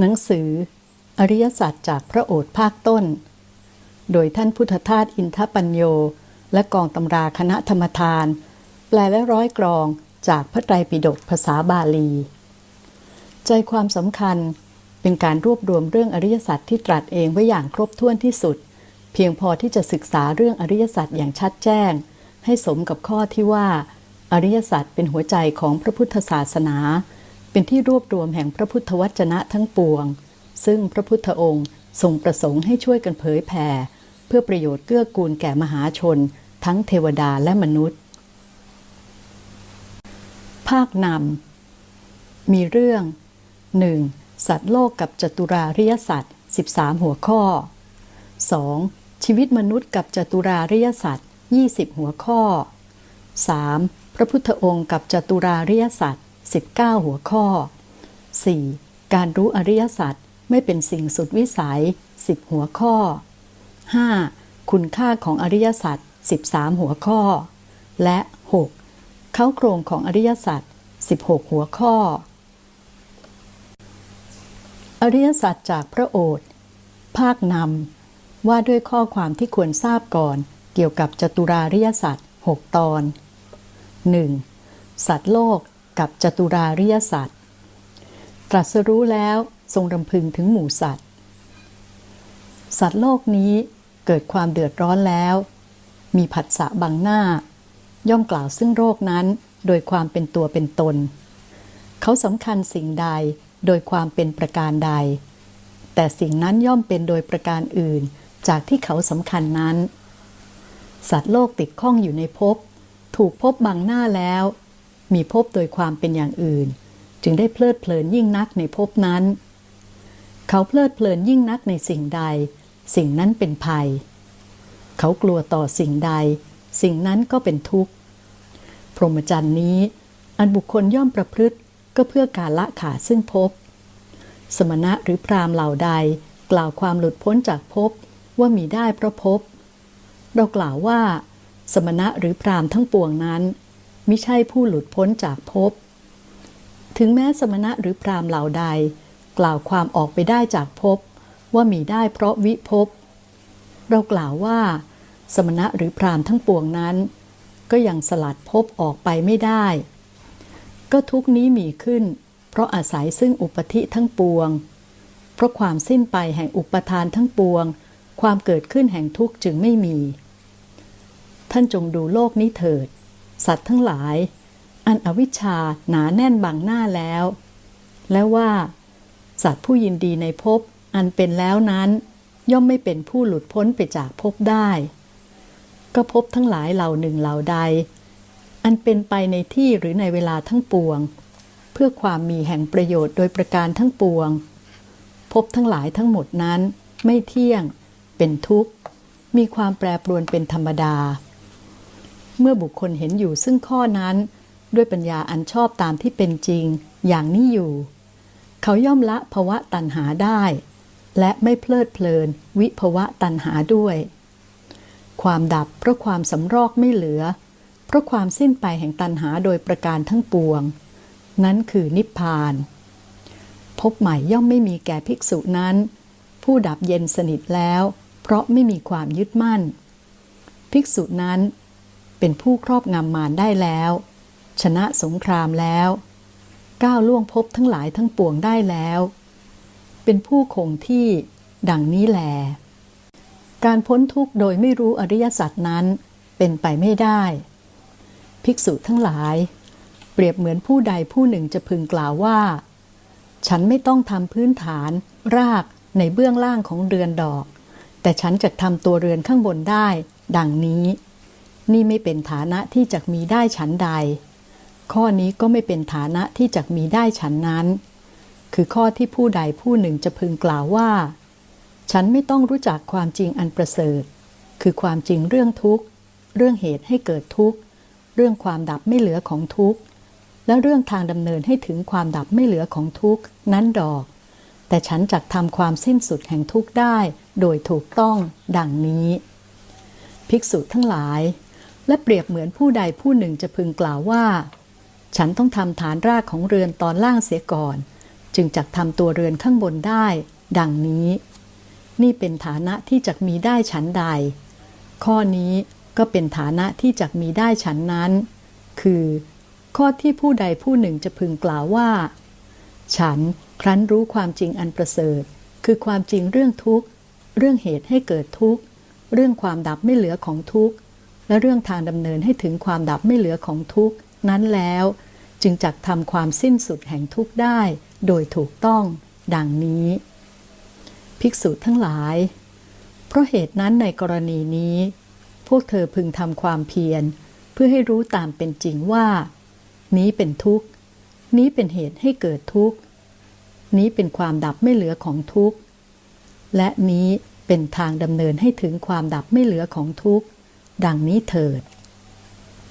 หนังสือ อริยศาสัจจากพระโอษฐ์ภาคต้น โดยท่านพุทธทาสอินทปัญโย และกองตำราคณะธรรมทาน แปลและร้อยกรองจากพระไตรปิฎกภาษาบาลี ใจความสำคัญเป็นการรวบรวมเรื่องอริยสัจที่ตรัสเองไว้อย่างครบถ้วนที่สุด เพียงพอที่จะศึกษาเรื่องอริยสัจอย่างชัดแจ้ง ให้สมกับข้อที่ว่า อริยสัจเป็นหัวใจของพระพุทธศาสนา เป็นที่รวบรวมแห่งพระพุทธวจนะทั้งปวง ซึ่งพระพุทธองค์ทรงประสงค์ให้ช่วยกันเผยแผ่เพื่อประโยชน์เกื้อกูลแก่มหาชน ทั้งเทวดาและมนุษย์ ภาคนำมีเรื่อง 1. สัตว์โลกกับจตุราริยสัตว์13 หัวข้อ 2. ชีวิตมนุษย์กับจตุราริยสัตว์20 หัวข้อ 3. พระพุทธองค์กับจตุราริยสัตว์ 19 หัวข้อ 4. การรู้อริยสัจไม่เป็นสิ่งสุดวิสัย 10 หัวข้อ 5. คุณค่าของอริยสัจ13 หัวข้อ และ 6. เข้าโครงของอริยสัจ16 หัวข้อ อริยสัจจากพระโอษฐ์ภาคนำว่าด้วยข้อความที่ควรทราบก่อน เกี่ยวกับจตุราริยสัจ6ตอน 1. สัตว์โลก กับจตุราริยสัตว์ตรัสรู้แล้วทรงรำพึงถึงหมู่สัตว์ สัตว์โลกนี้เกิดความเดือดร้อนแล้ว มีผัสสะบังหน้า ย่อมกล่าวซึ่งโรคนั้นโดยความเป็นตัวเป็นตน เขาสำคัญสิ่งใดโดยความเป็นประการใด แต่สิ่งนั้นย่อมเป็นโดยประการอื่นจากที่เขาสำคัญนั้น สัตว์โลกติดข้องอยู่ในภพถูกภพบังหน้าแล้ว มีภพโดยความเป็นอย่างอื่น จึงได้เพลิดเพลินยิ่งนักในภพนั้น เขาเพลิดเพลินยิ่งนักในสิ่งใด สิ่งนั้นเป็นภัย เขากลัวต่อสิ่งใด สิ่งนั้นก็เป็นทุกข์ พรหมจรรย์นี้ อันบุคคลย่อมประพฤติก็เพื่อการละขาดซึ่งภพสมณะหรือพราหมณ์เหล่าใดกล่าวความหลุดพ้นจากภพว่ามีได้เพราะภพเรากล่าวว่า สมณะหรือพราหมณ์ทั้งปวงนั้น มิใช่ผู้หลุดพ้นจากภพ ถึงแม้สมณะหรือพรามเหล่าใด กล่าวความออกไปได้จากภพว่ามีได้เพราะวิภพ เรากล่าวว่า สมณะหรือพรามทั้งปวงนั้น ก็ยังสลัดภพออกไปไม่ได้ ก็ทุกนี้มีขึ้น เพราะอาศัยซึ่งอุปธิทั้งปวง เพราะความสิ้นไปแห่งอุปทานทั้งปวง ความเกิดขึ้นแห่งทุกข์จึงไม่มี ท่านจงดูโลกนี้เถิด สัตว์ทั้งหลาย อันอวิชชาหนาแน่นบังหน้าแล้ว และว่า สัตว์ผู้ยินดีในภพอันเป็นแล้วนั้น ย่อมไม่เป็นผู้หลุดพ้นไปจากภพได้ ก็ภพทั้งหลายเหล่าหนึ่งเหล่าใด อันเป็นไปในที่หรือในเวลาทั้งปวง เพื่อความมีแห่งประโยชน์โดยประการทั้งปวงภพทั้งหลายทั้งหมดนั้น ไม่เที่ยง เป็นทุกข์ มีความแปรปรวนเป็นธรรมดา เมื่อบุคคลเห็นอยู่ซึ่งข้อนั้น ด้วยปัญญาอันชอบตามที่เป็นจริง อย่างนี้อยู่ เขาย่อมละภวะตัณหาได้ และไม่เพลิดเพลิน วิภวะตัณหาด้วย ความดับเพราะความสำรอกไม่เหลือ เพราะความสิ้นไปแห่งตัณหาโดยประการทั้งปวง นั้นคือนิพพานพบใหม่ย่อมไม่มีแก่ภิกษุนั้น ผู้ดับเย็นสนิทแล้ว เพราะไม่มีความยึดมั่น ภิกษุนั้น เป็นผู้ครอบงำมารได้แล้ว ชนะสงครามแล้ว ก้าวล่วงพบทั้งหลายทั้งปวงได้แล้ว เป็นผู้คงที่ดังนี้แหลการพ้นทุกข์โดยไม่รู้อริยสัจนั้นเป็นไปไม่ได้ ภิกษุทั้งหลาย เปรียบเหมือนผู้ใดผู้หนึ่งจะพึงกล่าวว่า ฉันไม่ต้องทำพื้นฐาน รากในเบื้องล่างของเรือนดอก แต่ฉันจะทำตัวเรือนข้างบนได้ ดังนี้ นี่ไม่เป็นฐานะที่จะมีได้ฉันใด ข้อนี้ก็ไม่เป็นฐานะที่จะมีได้ฉันนั้น คือข้อที่ผู้ใดผู้หนึ่งจะพึงกล่าวว่า ฉันไม่ต้องรู้จักความจริงอันประเสริฐ คือความจริงเรื่องทุกข์ เรื่องเหตุให้เกิดทุกข์ เรื่องความดับไม่เหลือของทุกข์ และเรื่องทางดำเนินให้ถึงความดับไม่เหลือของทุกข์นั้นดอก แต่ฉันจักทำความสิ้นสุดแห่งทุกข์ได้ โดยถูกต้องดังนี้ ภิกษุทั้งหลาย และเปรียบเหมือนผู้ใดผู้หนึ่งจะพึงกล่าวว่า ฉันต้องทำฐานรากของเรือนตอนล่างเสียก่อน จึงจักทำตัวเรือนข้างบนได้ ดังนี้ นี่เป็นฐานะที่จักมีได้ฉันใด ข้อนี้ก็เป็นฐานะที่จักมีได้ฉันนั้น คือ ข้อที่ผู้ใดผู้หนึ่งจะพึงกล่าวว่า ฉันครั้นรู้ความจริงอันประเสริฐ คือความจริงเรื่องทุกข์ เรื่องเหตุให้เกิดทุกข์ เรื่องความดับไม่เหลือของทุกข์ และเรื่องทางดำเนินให้ถึงความดับไม่เหลือของทุกข์นั้นแล้ว จึงจักทำความสิ้นสุดแห่งทุกข์ได้ โดยถูกต้อง ดังนี้ ภิกษุทั้งหลาย เพราะเหตุนั้นในกรณีนี้ พวกเธอพึงทำความเพียร เพื่อให้รู้ตามเป็นจริงว่า นี้เป็นทุกข์ นี้เป็นเหตุให้เกิดทุกข์ นี้เป็นความดับไม่เหลือของทุกข์ และนี้เป็นทางดำเนินให้ถึงความดับไม่เหลือของทุกข์ ดังนี้เถิด